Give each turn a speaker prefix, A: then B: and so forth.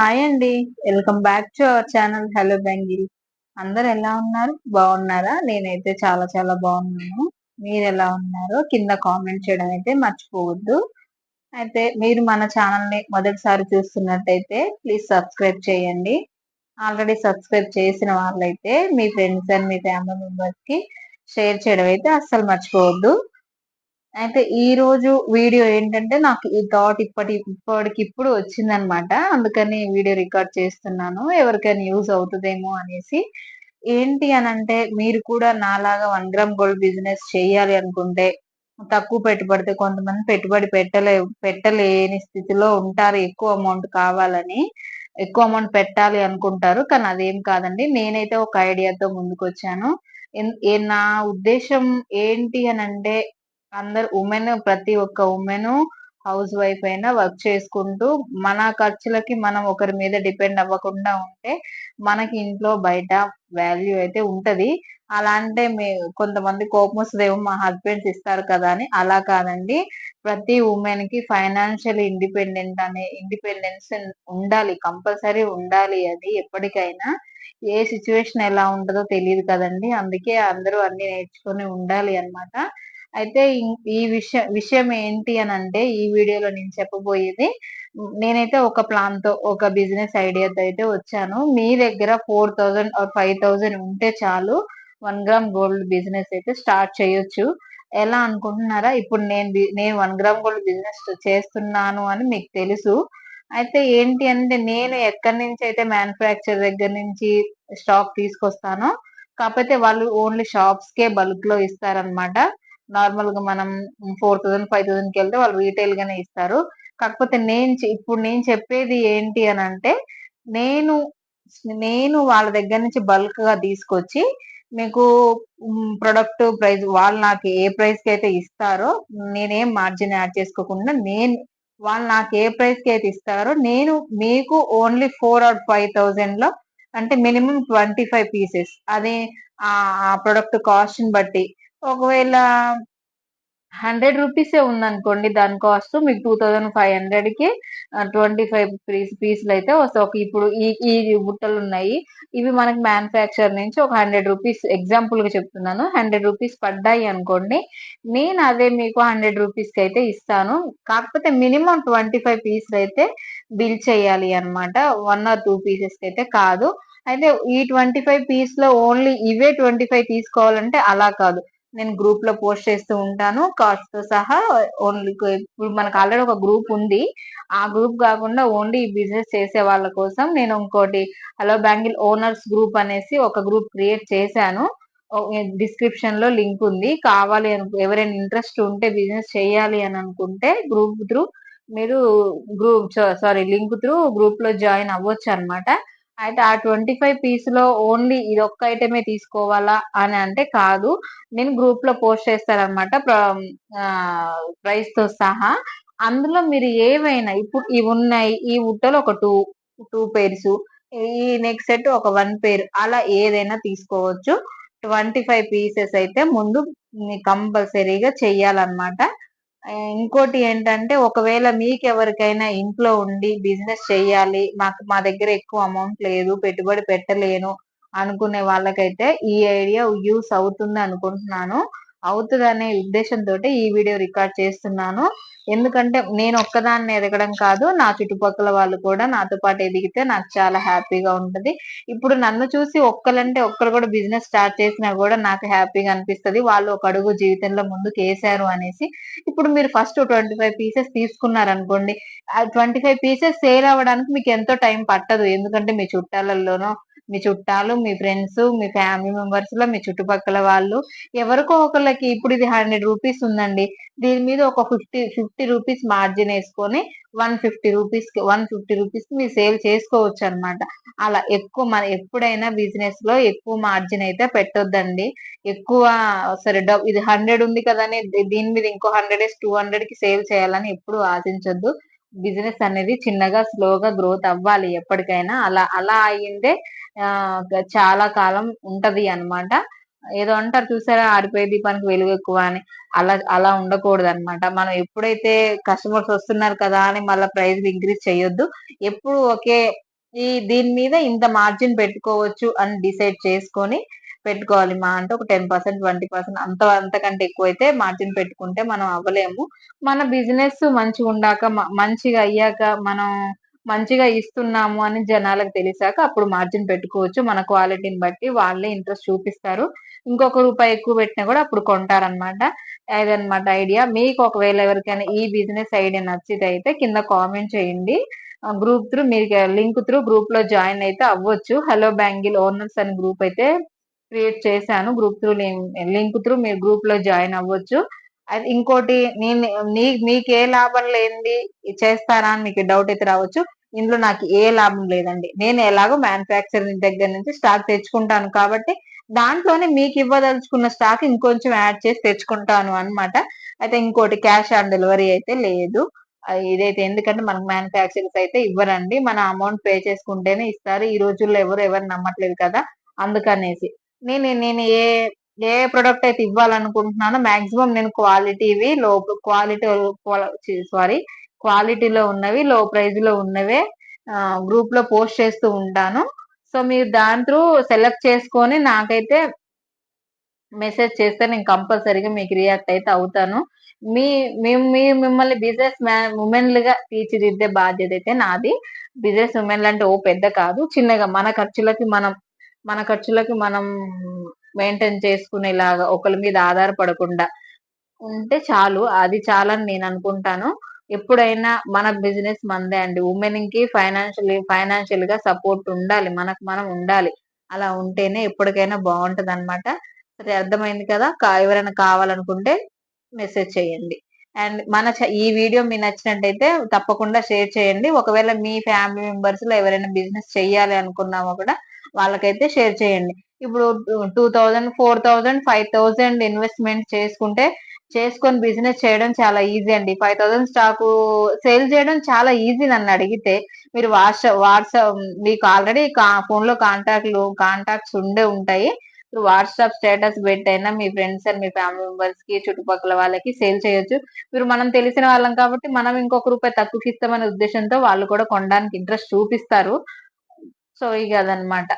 A: Hi అండి. Welcome back to our channel hello bangle అందరు ఎలా ఉన్నారు? బాగున్నారా? నేనైతే చాలా చాలా బాగున్నాను. మీరు ఎలా ఉన్నారో కింద కామెంట్ చేయడం అయితే మర్చిపోవద్దు. అయితే మీరు మన ఛానల్ని మొదటిసారి చూస్తున్నట్టయితే ప్లీజ్ సబ్స్క్రైబ్ చేయండి. ఆల్రెడీ సబ్స్క్రైబ్ చేసిన వాళ్ళైతే మీ ఫ్రెండ్స్ అండ్ మీ ఫ్యామిలీ మెంబర్స్కి షేర్ చేయడం అయితే అస్సలు మర్చిపోవద్దు. అయితే ఈ రోజు వీడియో ఏంటంటే నాకు ఈ థాట్ ఇప్పటి ఇప్పటికి ఇప్పుడు వచ్చింది వచ్చిందనమాట. అందుకని వీడియో రికార్డ్ చేస్తున్నాను. ఎవరికైనా యూజ్ అవుతుందేమో అనేసి. ఏంటి అని అంటే మీరు కూడా నాలాగా వన్ గ్రామ్ గోల్డ్ బిజినెస్ చేయాలి అనుకుంటే తక్కువ పెట్టుబడితే కొంతమంది పెట్టుబడి పెట్టలే పెట్టలేని స్థితిలో ఉంటారు. ఎక్కువ అమౌంట్ కావాలని ఎక్కువ అమౌంట్ పెట్టాలి అనుకుంటారు. కానీ అదేం కాదండి. నేనైతే ఒక ఐడియాతో ముందుకు వచ్చాను నా ఉద్దేశం ఏంటి అని అంటే అందరు ఉమెన్ ప్రతి ఒక్క ఉమెన్ హౌస్ వైఫ్ అయినా వర్క్ చేసుకుంటూ మన ఖర్చులకి మనం ఒకరి మీద డిపెండ్ అవ్వకుండా ఉంటే మనకి ఇంట్లో బయట వాల్యూ అయితే ఉంటది. అలా అంటే మే కొంతమంది కోపం వస్తుందేమో మా హస్బెండ్స్ ఇస్తారు కదా అని. అలా కాదండి. ప్రతి ఉమెన్కి ఫైనాన్షియల్ ఇండిపెండెంట్ అనే ఇండిపెండెన్స్ ఉండాలి. కంపల్సరీ ఉండాలి అది ఎప్పటికైనా. ఏ సిచ్యువేషన్ ఎలా ఉంటుందో తెలియదు కదండి. అందుకే అందరూ అన్ని నేర్చుకొని ఉండాలి అనమాట అయితే ఈ విషయం విషయం ఏంటి అని అంటే ఈ వీడియోలో నేను చెప్పబోయేది నేనైతే ఒక ప్లాన్తో ఒక బిజినెస్ ఐడియాతో అయితే వచ్చాను. మీ దగ్గర four thousand or five thousand ఉంటే చాలు వన్ గ్రామ్ గోల్డ్ బిజినెస్ అయితే స్టార్ట్ చేయొచ్చు. ఎలా అనుకుంటున్నారా? ఇప్పుడు నేను నేను వన్ గ్రామ్ గోల్డ్ బిజినెస్ చేస్తున్నాను అని మీకు తెలుసు. అయితే ఏంటి అంటే నేను ఎక్కడి నుంచి అయితే మ్యానుఫ్యాక్చర్ దగ్గర నుంచి స్టాక్ తీసుకొస్తానో కాకపోతే వాళ్ళు ఓన్లీ షాప్స్ కే బల్క్లో ఇస్తారనమాట నార్మల్గా మనం ఫోర్ థౌసండ్ ఫైవ్ థౌసండ్కి వెళ్తే వాళ్ళు రీటైల్ గానే ఇస్తారు. కాకపోతే నేను ఇప్పుడు నేను చెప్పేది ఏంటి అని అంటే నేను నేను వాళ్ళ దగ్గర నుంచి బల్క్గా తీసుకొచ్చి మీకు ప్రొడక్ట్ ప్రైస్ వాళ్ళు నాకు ఏ ప్రైస్కి అయితే ఇస్తారో నేనేం మార్జిన్ యాడ్ చేసుకోకుండా నేను వాళ్ళు నాకు ఏ ప్రైస్కి అయితే ఇస్తారో నేను మీకు ఓన్లీ ఫోర్ ఆర్ ఫైవ్ థౌజండ్లో అంటే మినిమం ట్వంటీ ఫైవ్ పీసెస్. అదే ఆ ప్రొడక్ట్ కాస్ట్ని బట్టి. ఒకవేళ హండ్రెడ్ రూపీసే ఉందనుకోండి దాని కాస్ట్ మీకు టూ థౌజండ్ ఫైవ్ హండ్రెడ్కి ట్వంటీ ఫైవ్ పీస్ పీసులు అయితే వస్తాయి. ఒక ఇప్పుడు ఈ ఈ బుట్టలు ఉన్నాయి. ఇవి మనకి మ్యానుఫ్యాక్చర్ నుంచి ఒక హండ్రెడ్ రూపీస్ ఎగ్జాంపుల్గా చెప్తున్నాను. హండ్రెడ్ రూపీస్ పడ్డాయి అనుకోండి నేను అదే మీకు హండ్రెడ్ రూపీస్కి అయితే ఇస్తాను. కాకపోతే మినిమం ట్వంటీ ఫైవ్ పీసులు అయితే బిల్ చేయాలి అనమాట వన్ ఆర్ టూ పీసెస్కి అయితే కాదు. అయితే ఈ ట్వంటీ ఫైవ్ పీస్లో ఓన్లీ ఇవే ట్వంటీ ఫైవ్ తీసుకోవాలంటే అలా కాదు. నేను గ్రూప్లో పోస్ట్ చేస్తూ ఉంటాను. కార్డ్స్తో సహా ఓన్లీ ఇప్పుడు మనకు ఆల్రెడీ ఒక గ్రూప్ ఉంది. ఆ గ్రూప్ కాకుండా ఓన్లీ ఈ బిజినెస్ చేసే వాళ్ళ కోసం నేను ఇంకోటి హలో బ్యాంగిల్ ఓనర్స్ గ్రూప్ అనేసి ఒక గ్రూప్ క్రియేట్ చేశాను. డిస్క్రిప్షన్లో లింక్ ఉంది. కావాలి అను ఎవరైనా ఇంట్రెస్ట్ ఉంటే బిజినెస్ చేయాలి అని అనుకుంటే గ్రూప్ త్రూ మీరు గ్రూప్ సారీ లింక్ త్రూ గ్రూప్లో జాయిన్ అవ్వచ్చు అనమాట అయితే ఆ ట్వంటీ ఫైవ్ పీస్లో ఓన్లీ ఇది ఒక్క ఐటమే తీసుకోవాలా అని అంటే కాదు. నేను గ్రూప్లో పోస్ట్ చేస్తారనమాట ప్రైస్తో సహా. అందులో మీరు ఏవైనా ఇప్పుడు ఇవి ఉన్నాయి ఈ ఉట్టలు ఒక టూ టూ పేర్స్ ఈ నెక్స్ట్ సెట్ ఒక వన్ పేర్ అలా ఏదైనా తీసుకోవచ్చు. ట్వంటీ ఫైవ్ పీసెస్ అయితే ముందు కంపల్సరీగా చెయ్యాలన్నమాట. ఇంకోటి ఏంటంటే ఒకవేళ మీకు ఎవరికైనా ఇంట్లో ఉండి బిజినెస్ చేయాలి మాకు మా దగ్గర ఎక్కువ అమౌంట్ లేదు పెట్టుబడి పెట్టలేను అనుకునే వాళ్ళకైతే ఈ ఐడియా యూస్ అవుతుంది అనుకుంటున్నాను. అవుతుందనే ఉద్దేశంతో ఈ వీడియో రికార్డ్ చేస్తున్నాను. ఎందుకంటే నేను ఒక్కదాన్ని ఎదగడం కాదు నా చుట్టుపక్కల వాళ్ళు కూడా నాతో పాటు ఎదిగితే నాకు చాలా హ్యాపీగా ఉంటది. ఇప్పుడు నన్ను చూసి ఒక్కరంటే ఒక్కరు కూడా బిజినెస్ స్టార్ట్ చేసినా కూడా నాకు హ్యాపీగా అనిపిస్తుంది. వాళ్ళు ఒక అడుగు జీవితంలో ముందుకు వేసారు అనేసి. ఇప్పుడు మీరు ఫస్ట్ ట్వంటీ ఫైవ్ పీసెస్ తీసుకున్నారనుకోండి ఆ ట్వంటీ ఫైవ్ పీసెస్ సేల్ అవ్వడానికి మీకు ఎంతో టైం పట్టదు. ఎందుకంటే మీ చుట్టాలలోనో మీ చుట్టాలు మీ ఫ్రెండ్స్ మీ ఫ్యామిలీ మెంబర్స్లో మీ చుట్టుపక్కల వాళ్ళు ఎవరికో ఒకళ్ళకి ఇప్పుడు ఇది హండ్రెడ్ రూపీస్ ఉందండి. దీని మీద ఒక ఫిఫ్టీ ఫిఫ్టీ రూపీస్ మార్జిన్ వేసుకొని వన్ ఫిఫ్టీ రూపీస్కి వన్ ఫిఫ్టీ రూపీస్కి మీరు సేల్ చేసుకోవచ్చు అనమాట అలా ఎక్కువ మన ఎప్పుడైనా బిజినెస్లో ఎక్కువ మార్జిన్ అయితే పెట్టొద్దండి. ఎక్కువ సరే డబ్ ఇది హండ్రెడ్ ఉంది కదని దీని మీద ఇంకో హండ్రెడ్ టూ హండ్రెడ్కి సేల్ చేయాలని ఎప్పుడు ఆశించొద్దు. బిజినెస్ అనేది చిన్నగా స్లోగా గ్రోత్ అవ్వాలి ఎప్పటికైనా. అలా అలా అయ్యిందే చాలా కాలం ఉంటది అనమాట ఏదో అంటారు చూసారా ఆడిపోయే దీపానికి వెలుగు ఎక్కువ అని. అలా అలా ఉండకూడదు అనమాట మనం ఎప్పుడైతే కస్టమర్స్ వస్తున్నారు కదా అని మళ్ళీ ప్రైస్ ఇంక్రీజ్ చేయొద్దు. ఎప్పుడు ఒకే ఈ దీని మీద ఇంత మార్జిన్ పెట్టుకోవచ్చు అని డిసైడ్ చేసుకొని పెట్టుకోవాలి మా అంటే ఒక టెన్ పర్సెంట్ ట్వంటీ పర్సెంట్ అంత అంతకంటే ఎక్కువైతే మార్జిన్ పెట్టుకుంటే మనం అవ్వలేము. మన బిజినెస్ మంచిగా ఉండాక మంచిగా అయ్యాక మనం మంచిగా ఇస్తున్నాము అని జనాలకు తెలిసాక అప్పుడు మార్జిన్ పెట్టుకోవచ్చు. మన క్వాలిటీని బట్టి వాళ్ళే ఇంట్రెస్ట్ చూపిస్తారు. ఇంకొక రూపాయి ఎక్కువ పెట్టినా కూడా అప్పుడు కొంటారనమాట అదనమాట ఐడియా మీకు ఒకవేళ ఎవరికైనా ఈ బిజినెస్ ఐడియా నచ్చితే అయితే కింద కామెంట్ చేయండి. గ్రూప్ త్రూ మీరు లింక్ త్రూ గ్రూప్లో జాయిన్ అయితే అవ్వచ్చు. హలో బ్యాంగిల్ ఓనర్స్ అని గ్రూప్ అయితే క్రియేట్ చేశాను. గ్రూప్ త్రూ లింక్ త్రూ మీరు గ్రూప్లో జాయిన్ అవ్వచ్చు. అది ఇంకోటి నేను నీ మీకు ఏ లాభం లేనిది చేస్తారా అని మీకు డౌట్ అయితే రావచ్చు. ఇందులో నాకు ఏ లాభం లేదండి. నేను ఎలాగో మ్యానుఫ్యాక్చరింగ్ దగ్గర నుంచి స్టాక్ తెచ్చుకుంటాను కాబట్టి దాంట్లోనే మీకు ఇవ్వదలుచుకున్న స్టాక్ ఇంకొంచెం యాడ్ చేసి తెచ్చుకుంటాను అనమాట అయితే ఇంకోటి క్యాష్ ఆన్ డెలివరీ అయితే లేదు. ఇదైతే ఎందుకంటే మనకు మ్యానుఫ్యాక్చరింగ్స్ అయితే ఇవ్వరండి. మన అమౌంట్ పే చేసుకుంటేనే ఇస్తారు. ఈ రోజుల్లో ఎవరు ఎవరు నమ్మట్లేదు కదా అందుకనేసి. నేను నేను ఏ ఏ ప్రొడక్ట్ అయితే ఇవ్వాలనుకుంటున్నానో మాక్సిమం నేను క్వాలిటీవి లో క్వాలిటీ సారీ క్వాలిటీలో ఉన్నవి లో ప్రైజ్లో ఉన్నవే గ్రూప్లో పోస్ట్ చేస్తూ ఉంటాను. సో మీరు దాని త్రూ సెలెక్ట్ చేసుకొని నాకైతే మెసేజ్ చేస్తే నేను కంపల్సరీగా మీకు రియాక్ట్ అయితే అవుతాను. మీ మేము మీ మిమ్మల్ని బిజినెస్ మ్యాన్ ఉమెన్లుగా తీర్చిదిద్దే బాధ్యత అయితే నాది. బిజినెస్ ఉమెన్లు అంటే ఓ పెద్ద కాదు. చిన్నగా మన ఖర్చులకి మనం మన ఖర్చులకి మనం మెయింటైన్ చేసుకునేలాగా ఒకరి మీద ఆధారపడకుండా ఉంటే చాలు. అది చాలని నేను అనుకుంటాను. ఎప్పుడైనా మన బిజినెస్ మందే అండి. ఉమెన్కి ఫైనాన్షియల్ ఫైనాన్షియల్గా సపోర్ట్ ఉండాలి. మనకు మనం ఉండాలి. అలా ఉంటేనే ఎప్పటికైనా బాగుంటది అనమాట సరే అర్థమైంది కదా? ఎవరైనా కావాలనుకుంటే మెసేజ్ చేయండి. అండ్ మన ఈ వీడియో మీ నచ్చినట్టయితే తప్పకుండా షేర్ చేయండి. ఒకవేళ మీ ఫ్యామిలీ మెంబర్స్లో ఎవరైనా బిజినెస్ చేయాలి అనుకున్నామో కూడా వాళ్ళకైతే షేర్ చేయండి. ఇప్పుడు two thousand four thousand five thousand investment చేసుకుంటే చేసుకొని బిజినెస్ చేయడం చాలా ఈజీ అండి. ఫైవ్ థౌసండ్ స్టాక్ సేల్ చేయడం చాలా ఈజీ నన్ను అడిగితే మీరు వాట్సాప్ వాట్సాప్ మీకు ఆల్రెడీ ఫోన్లో కాంటాక్ట్లు కాంటాక్ట్స్ ఉండే ఉంటాయి. వాట్సాప్ స్టేటస్ పెట్టైనా మీ ఫ్రెండ్స్ అండ్ మీ ఫ్యామిలీ మెంబర్స్కి చుట్టుపక్కల వాళ్ళకి సేల్ చేయొచ్చు. మీరు మనం తెలిసిన వాళ్ళం కాబట్టి మనం ఇంకొక రూపాయి తక్కువకి ఇస్తామనే ఉద్దేశంతో వాళ్ళు కూడా కొనడానికి ఇంట్రెస్ట్ చూపిస్తారు. సో ఇక అదనమాట